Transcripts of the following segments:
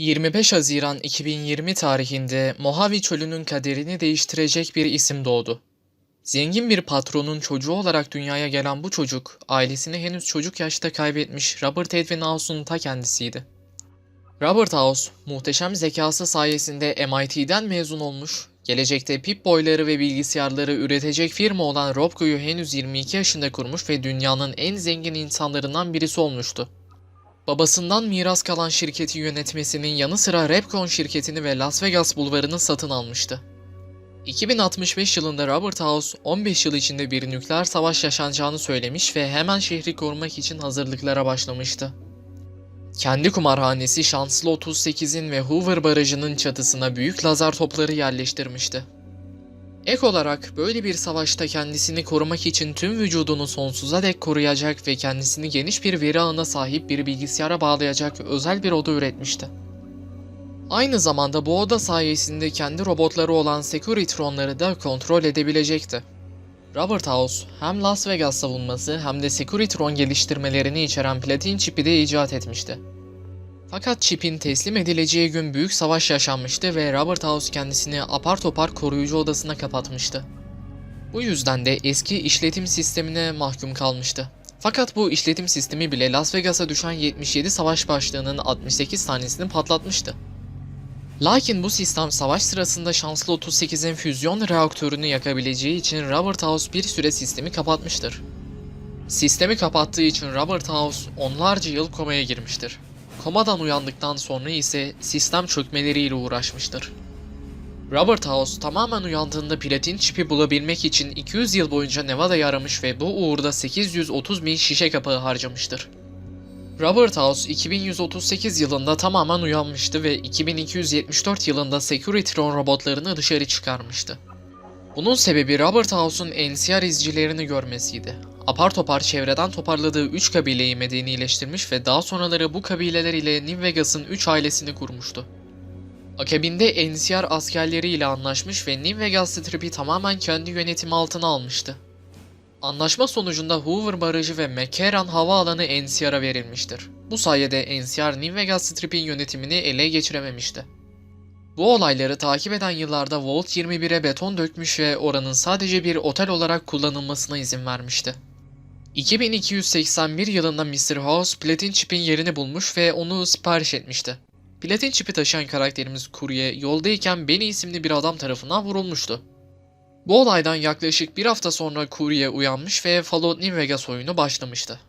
25 Haziran 2020 tarihinde Mojave Çölü'nün kaderini değiştirecek bir isim doğdu. Zengin bir patronun çocuğu olarak dünyaya gelen bu çocuk, ailesini henüz çocuk yaşta kaybetmiş Robert Edwin House'un ta kendisiydi. Robert House, muhteşem zekası sayesinde MIT'den mezun olmuş, gelecekte Pip-Boy'ları ve bilgisayarları üretecek firma olan Robco'yu henüz 22 yaşında kurmuş ve dünyanın en zengin insanlarından birisi olmuştu. Babasından miras kalan şirketi yönetmesinin yanı sıra Repcon şirketini ve Las Vegas bulvarını satın almıştı. 2065 yılında Robert House 15 yıl içinde bir nükleer savaş yaşanacağını söylemiş ve hemen şehri korumak için hazırlıklara başlamıştı. Kendi kumarhanesi Şanslı 38'in ve Hoover Barajı'nın çatısına büyük lazer topları yerleştirmişti. Ek olarak böyle bir savaşta kendisini korumak için tüm vücudunu sonsuza dek koruyacak ve kendisini geniş bir veri ağına sahip bir bilgisayara bağlayacak özel bir oda üretmişti. Aynı zamanda bu oda sayesinde kendi robotları olan Securitron'ları da kontrol edebilecekti. Robert House hem Las Vegas savunması hem de Securitron geliştirmelerini içeren platin çipi de icat etmişti. Fakat çipin teslim edileceği gün büyük savaş yaşanmıştı ve Robert House kendisini apar topar koruyucu odasına kapatmıştı. Bu yüzden de eski işletim sistemine mahkum kalmıştı. Fakat bu işletim sistemi bile Las Vegas'a düşen 77 savaş başlığının 68 tanesini patlatmıştı. Lakin bu sistem savaş sırasında şanslı 38'in füzyon reaktörünü yakabileceği için Robert House bir süre sistemi kapatmıştır. Sistemi kapattığı için Robert House onlarca yıl komaya girmiştir. Komadan uyandıktan sonra ise sistem çökmeleriyle uğraşmıştır. Robert House tamamen uyandığında platin çipi bulabilmek için 200 yıl boyunca Nevada'yı aramış ve bu uğurda 830 bin şişe kapağı harcamıştır. Robert House 2138 yılında tamamen uyanmıştı ve 2274 yılında Securitron robotlarını dışarı çıkarmıştı. Bunun sebebi Robert House'un NCR izcilerini görmesiydi. Apar topar çevreden toparladığı 3 kabileyi medenileştirmiş ve daha sonraları bu kabileler ile New Vegas'ın 3 ailesini kurmuştu. Akabinde NCR askerleriyle anlaşmış ve New Vegas Strip'i tamamen kendi yönetimi altına almıştı. Anlaşma sonucunda Hoover Barajı ve McCarran Havaalanı NCR'a verilmiştir. Bu sayede NCR New Vegas Strip'in yönetimini ele geçirememişti. Bu olayları takip eden yıllarda Vault 21'e beton dökmüş ve oranın sadece bir otel olarak kullanılmasına izin vermişti. 2281 yılında Mr. House platin çipin yerini bulmuş ve onu sipariş etmişti. Platin çipi taşıyan karakterimiz kurye yoldayken Benny isimli bir adam tarafından vurulmuştu. Bu olaydan yaklaşık bir hafta sonra kurye uyanmış ve Fallout New Vegas oyunu başlamıştı.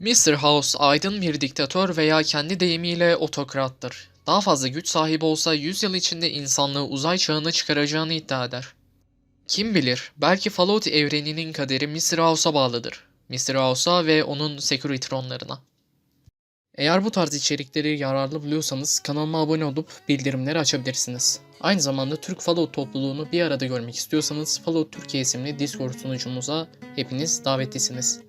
Mr. House aydın bir diktatör veya kendi deyimiyle otokrattır. Daha fazla güç sahibi olsa 100 yıl içinde insanlığı uzay çağına çıkaracağını iddia eder. Kim bilir, belki Fallout evreninin kaderi Mr. House'a bağlıdır. Mr. House'a ve onun Securitronlarına. Eğer bu tarz içerikleri yararlı buluyorsanız kanalıma abone olup bildirimleri açabilirsiniz. Aynı zamanda Türk Fallout topluluğunu bir arada görmek istiyorsanız Fallout Türkiye isimli Discord sunucumuza hepiniz davetlisiniz.